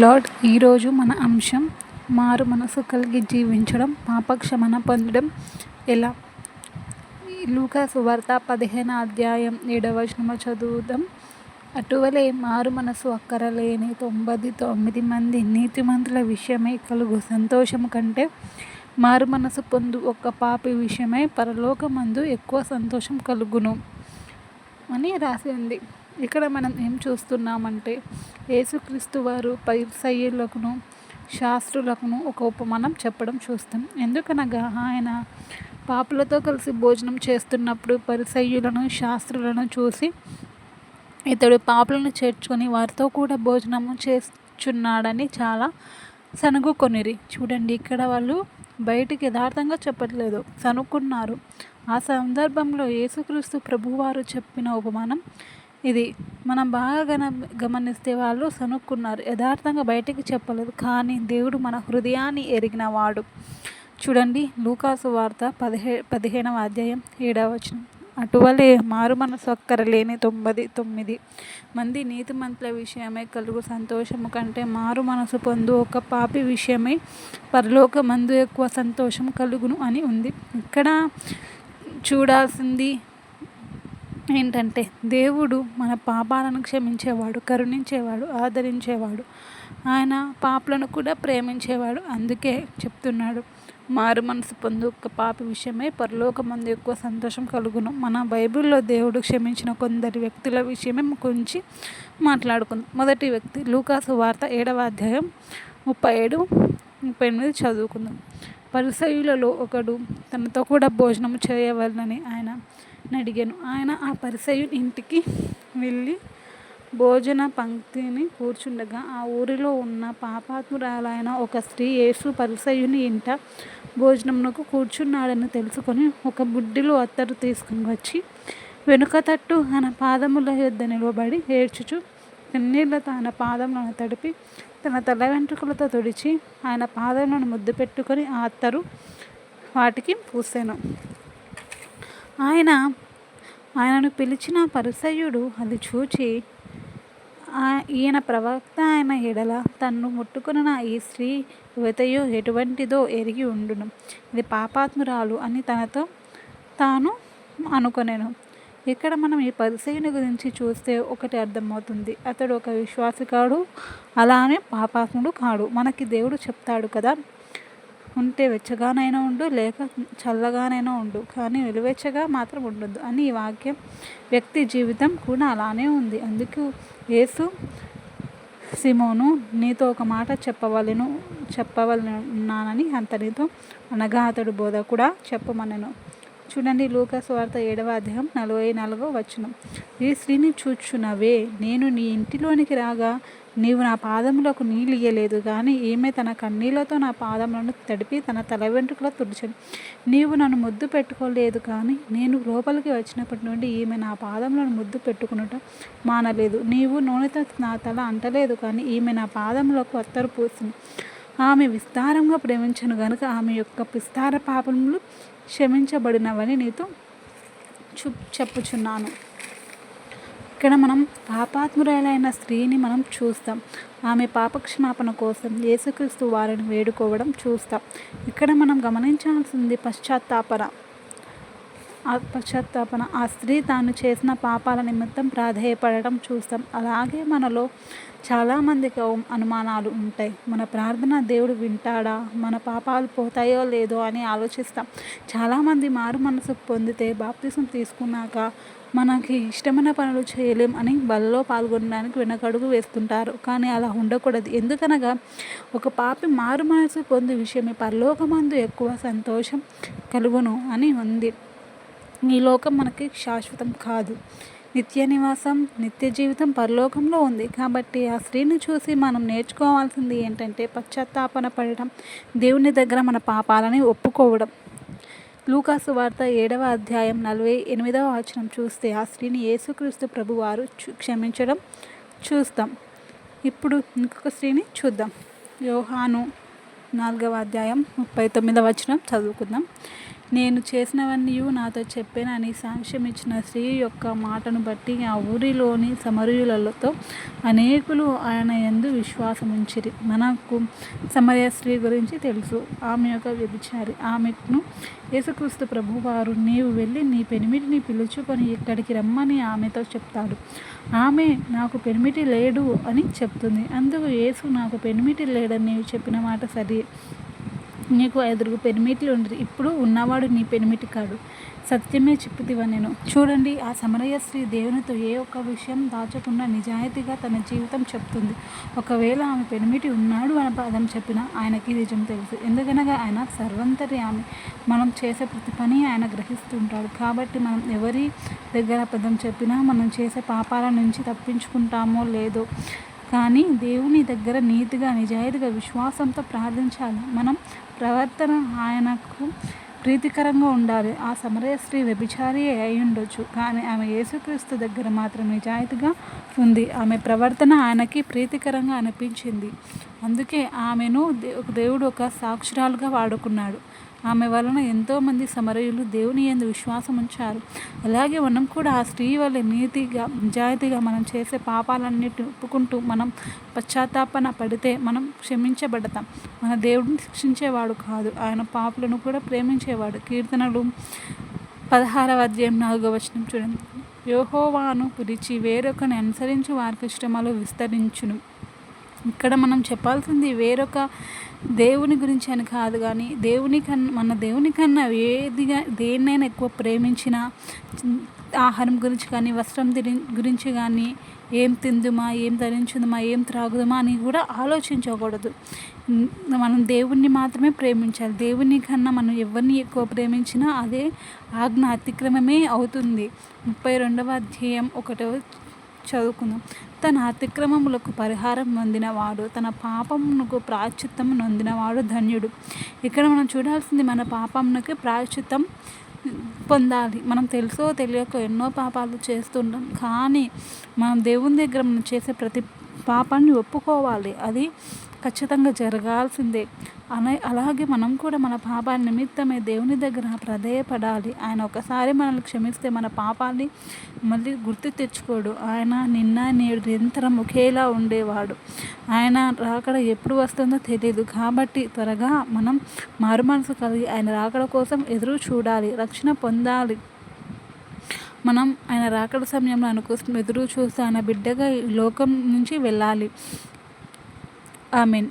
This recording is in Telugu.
లార్డ్ ఈరోజు మన అంశం మారు మనసు కలిగి జీవించడం పాపక్షమణ పొందడం ఎలా? లూకా సువార్త పదిహేను అధ్యాయం ఏడవ వచనము చదువుదాం. అటువలే మారు మనసు అక్కరలేని తొంభై తొమ్మిది మంది నీతిమంతుల విషయమై కలుగు సంతోషం కంటే మారు మనసు పొందు ఒక్క పాపి విషయమై పరలోకమందు ఎక్కువ సంతోషం కలుగును అని రాసి ఉంది. ఇక్కడ మనం ఏం చూస్తున్నామంటే యేసుక్రీస్తు వారు పరిసయ్యులకును శాస్త్రులకును ఒక ఉపమానం చెప్పడం చూస్తాం. ఎందుకనగా ఆయన పాపులతో కలిసి భోజనం చేస్తున్నప్పుడు పరిసయ్యులను శాస్త్రులను చూసి ఇతడు పాపులను చేర్చుకొని వారితో కూడా భోజనము చేస్తున్నాడని చాలా సనుగుకొనిరి చూడండి ఇక్కడ వాళ్ళు బయటికి యథార్థంగా చెప్పట్లేదు. సనుక్కున్నారు ఆ సందర్భంలో యేసుక్రీస్తు ప్రభువారు చెప్పిన ఉపమానం ఇది మనం బాగా గన గమనిస్తే వాళ్ళు సనుక్కున్నారు. యథార్థంగా బయటికి చెప్పలేదు. కానీ దేవుడు మన హృదయాన్ని ఎరిగిన వాడు. చూడండి లూకాసు వార్త పదిహే పదిహేనవ అధ్యాయం ఏడవ వచనం. అటువలే మారు మనసు లేని తొమ్మిది తొమ్మిది మంది నీతిమంతుల విషయమై కలుగు సంతోషము కంటే మారు మనసు పొందు ఒక పాపి విషయమై పరలోక మందు ఎక్కువ సంతోషం కలుగును అని ఉంది. ఇక్కడ చూడాల్సింది ఏంటంటే దేవుడు మన పాపాలను క్షమించేవాడు కరుణించేవాడు ఆదరించేవాడు. ఆయన పాపలను కూడా ప్రేమించేవాడు అందుకే చెప్తున్నాడు. మారు మనసు పొందు ఒక పాపి విషయమే పరలోకమందు ఎక్కువ సంతోషం కలుగును. మన బైబిల్లో దేవుడు క్షమించిన కొందరి వ్యక్తుల విషయమే గురించి మాట్లాడుకుందాం. మొదటి వ్యక్తి లూకాసు వార్త ఏడవ అధ్యాయం ముప్పై ఏడు ముప్పై ఎనిమిది చదువుకుందాం. పరిసయులలో ఒకడు తనతో కూడా భోజనం చేయవలనని ఆయన అడిగాను. ఆయన ఆ పరిసయుని ఇంటికి వెళ్ళి భోజన పంక్తిని కూర్చుండగా ఆ ఊరిలో ఉన్న పాపాత్మురాలైన ఒక స్త్రీ యేసు పరిసయుని ఇంట భోజనమునకు కూర్చున్నాడని తెలుసుకొని ఒక బుడ్డిలో అత్తరు తీసుకుని వచ్చి వెనుక తట్టు ఆయన పాదముల యొద్ద నిలబడి ఏడ్చుచు కన్నీళ్ళతో ఆయన పాదములను తడిపి తన తల వెంట్రుకలతో తుడిచి ఆయన పాదములను ముద్దు పెట్టుకొని ఆ అత్తరు వాటికి పూసాను. ఆయన ఆయనను పిలిచిన పరిసయుడు అది చూచి ఈయన ప్రవక్త ఆయన ఎడల తన్ను ముట్టుకున్న ఈ స్త్రీ యువతయో ఎటువంటిదో ఎరిగి ఉండును. ఇది పాపాత్మురాలు అని తనతో తాను అనుకొనేను. ఇక్కడ మనం ఈ పరిసయుని గురించి చూస్తే ఒకటి అర్థమవుతుంది. అతడు ఒక విశ్వాసి కాడు అలానే పాపాత్ముడు కాడు. మనకి దేవుడు చెప్తాడు కదా ఉంటే వెచ్చగానైనా ఉండు లేక చల్లగానైనా ఉండు. కానీ వెలువెచ్చగా మాత్రం ఉండొద్దు అని ఈ వాక్యం వ్యక్తి జీవితం కూడా అలానే ఉంది. అందుకు యేసు సిమోను నీతో ఒక మాట చెప్పవలను చెప్పవలనున్నానని అంతనితో అనగా అతడు బోధ కూడా చెప్పమనను. చూడండి లూకస్ వార్త ఏడవ అధ్యాయం నలభై నాలుగో వచనం. ఈ స్త్రీని చూచునవే నేను నీ ఇంటిలోనికి రాగా నీవు నా పాదములకు నీళ్ళు ఇయ్యలేదు కానీ ఈమె తన కన్నీళ్ళతో నా పాదములను తడిపి తన తల వెంట్రుకలో తుడిచాను నీవు నన్ను ముద్దు పెట్టుకోలేదు కానీ నేను లోపలికి వచ్చినప్పటి నుండి ఈమె నా పాదములను ముద్దు పెట్టుకున్నట మానలేదు. నీవు నూనెతో నా తల అంటలేదు కానీ ఈమె నా పాదములకు అత్తరు పూసింది. ఆమె విస్తారంగా ప్రేమించను గనుక ఆమె యొక్క విస్తార పాపములు క్షమించబడినవని నీతో చు చెప్పుచున్నాను. ఇక్కడ మనం పాపాత్మురాలైన స్త్రీని మనం చూస్తాం. ఆమె పాపక్షమాపణ కోసం యేసుక్రీస్తు వారిని వేడుకోవడం చూస్తాం. ఇక్కడ మనం గమనించాల్సింది పశ్చాత్తాపన. పశ్చాత్తాపన ఆ స్త్రీ తాను చేసిన పాపాల నిమిత్తం ప్రాధేయపడటం చూస్తాం. అలాగే మనలో చాలామందికి అనుమానాలు ఉంటాయి. మన ప్రార్థన దేవుడు వింటాడా? మన పాపాలు పోతాయో లేదో అని ఆలోచిస్తాం. చాలామంది మారు మనసు పొందితే బాప్తిసం తీసుకున్నాక మనకి ఇష్టమైన పనులు చేయలేం అని బలలో పాల్గొనడానికి వెనకడుగు వేస్తుంటారు. కానీ అలా ఉండకూడదు. ఎందుకనగా ఒక పాపి మారు మనసు పొంది విషయమే. పరలోకమందు ఎక్కువ సంతోషం కలుగును అని ఉంది. ఈ లోకం మనకి శాశ్వతం కాదు. నిత్య నివాసం నిత్య జీవితం పరలోకంలో ఉంది. కాబట్టి ఆ స్త్రీని చూసి మనం నేర్చుకోవాల్సింది ఏంటంటే పశ్చాత్తాపన పడటం దేవుని దగ్గర మన పాపాలని ఒప్పుకోవడం. లూకాసు వార్త ఏడవ అధ్యాయం నలభై ఎనిమిదవ వచనం చూస్తే ఆ స్త్రీని యేసుక్రీస్తు ప్రభు వారు క్షమించడం చూస్తాం. ఇప్పుడు ఇంకొక స్త్రీని చూద్దాం. యోహాను నాలుగవ అధ్యాయం ముప్పై తొమ్మిదవ వచనం చదువుకుందాం. నేను చేసినవన్నీ నాతో చెప్పానని సాక్ష్యం ఇచ్చిన స్త్రీ యొక్క మాటను బట్టి ఆ ఊరిలోని సమరయులతో అనేకులు ఆయన ఎందు విశ్వాసం ఉంచిరి. మనకు సమరయ స్త్రీ గురించి తెలుసు. ఆమె యొక్క వ్యభిచారి. ఆమెను యేసుక్రీస్తు ప్రభువారు నీవు వెళ్ళి నీ పెనిమిటిని పిలుచుకొని ఇక్కడికి రమ్మని ఆమెతో చెప్తాడు. ఆమె నాకు పెనిమిటి లేడు అని చెప్తుంది. అందుకు యేసు నాకు పెనిమిటి లేడని నీవు చెప్పిన మాట సరే. నీకు ఐదుగురు పెనిమిట్లు ఉండరు. ఇప్పుడు ఉన్నవాడు నీ పెనిమిటి కాడు. సత్యమే చెప్పుతివా నేను. చూడండి ఆ సమరయ స్త్రీ దేవునితో ఏ ఒక్క విషయం దాచకుండా నిజాయితీగా తన జీవితం చెప్తుంది. ఒకవేళ ఆమె పెనిమిటి ఉన్నాడు అని పదం చెప్పిన ఆయనకి నిజం తెలుసు. ఎందుకనగా ఆయన సర్వంతరి ఆమె. మనం చేసే ప్రతి పని ఆయన గ్రహిస్తుంటాడు. కాబట్టి మనం ఎవరి దగ్గర పదం చెప్పినా మనం చేసే పాపాల నుంచి తప్పించుకుంటామో లేదో కానీ దేవుని దగ్గర నీతిగా నిజాయితీగా విశ్వాసంతో ప్రార్థించాలి? మనం ప్రవర్తన ఆయనకు ప్రీతికరంగా ఉండాలి. ఆ సమరయ స్త్రీ వ్యభిచారి అయి ఉండొచ్చు. కానీ ఆమె యేసుక్రీస్తు దగ్గర మాత్రం నిజాయితీగా ఉంది. ఆమె ప్రవర్తన ఆయనకి ప్రీతికరంగా అనిపించింది. అందుకే ఆమెను దేవుడు ఒక సాక్షురాలుగా వాడుకున్నాడు. ఆమె వలన ఎంతోమంది సమరయులు దేవుని ఎందు విశ్వాసం ఉంచారు. అలాగే మనం కూడా ఆ స్త్రీ వల్ల నీతిగా నిజాయితీగా మనం చేసే పాపాలన్నిటి ఒప్పుకుంటూ మనం పశ్చాత్తాపన పడితే మనం క్షమించబడతాం. మన దేవుడిని శిక్షించేవాడు కాదు ఆయన పాపులను కూడా ప్రేమించేవాడు. కీర్తనలు పదహారవ అధ్యాయం నాలుగవ వచనం చూడండి. యోహోవాను పిలిచి వేరొకని అనుసరించి వారికి ఇష్టమాలు విస్తరించును. ఇక్కడ మనం చెప్పాల్సింది వేరొక దేవుని గురించి అని కాదు కానీ దేవుని కన్నా మన దేవుని కన్నా ఏదిగా దేన్నైనా ఎక్కువ ప్రేమించిన ఆహారం గురించి కానీ వస్త్రం గురించి కానీ ఏం తిందుమా ఏం ధరించుదమా ఏం త్రాగుదమా అని కూడా ఆలోచించకూడదు. మనం దేవుణ్ణి మాత్రమే ప్రేమించాలి. దేవుని కన్నా మనం ఎవరిని ఎక్కువ ప్రేమించినా అదే ఆజ్ఞ అతిక్రమమే అవుతుంది. ముప్పై రెండవ అధ్యాయం ఒకటవ చదువుకుందాం తన అతిక్రమములకు పరిహారం పొందినవాడు తన పాపమునకు ప్రాచిత్తం నొందినవాడు ధన్యుడు. ఇక్కడ మనం చూడాల్సింది మన పాపమునకి ప్రాచిత్తం పొందాలి. మనం తెలుసో తెలియక ఎన్నో పాపాలు చేస్తుంటాం. కానీ మనం దేవుని దగ్గర మనం చేసే ప్రతి పాపాన్ని ఒప్పుకోవాలి. అది ఖచ్చితంగా జరగాల్సిందే. అలాగే మనం కూడా మన పాపాల నిమిత్తమే దేవుని దగ్గర ప్రధేయపడాలి ఆయన ఒకసారి మనల్ని క్షమిస్తే మన పాపాన్ని మళ్ళీ గుర్తు తెచ్చుకోడు. ఆయన నిన్న నేడు నిరంతరం ఒకేలా ఉండేవాడు. ఆయన రాకడ ఎప్పుడు వస్తుందో తెలియదు కాబట్టి త్వరగా మనం మారు మనసు కలిగి ఆయన రాకడ కోసం ఎదురు చూడాలి. రక్షణ పొందాలి. మనం ఆయన రాకడ సమయంలో అనుకోసం ఎదురు చూస్తే ఆయన బిడ్డగా లోకం నుంచి వెళ్ళాలి. I mean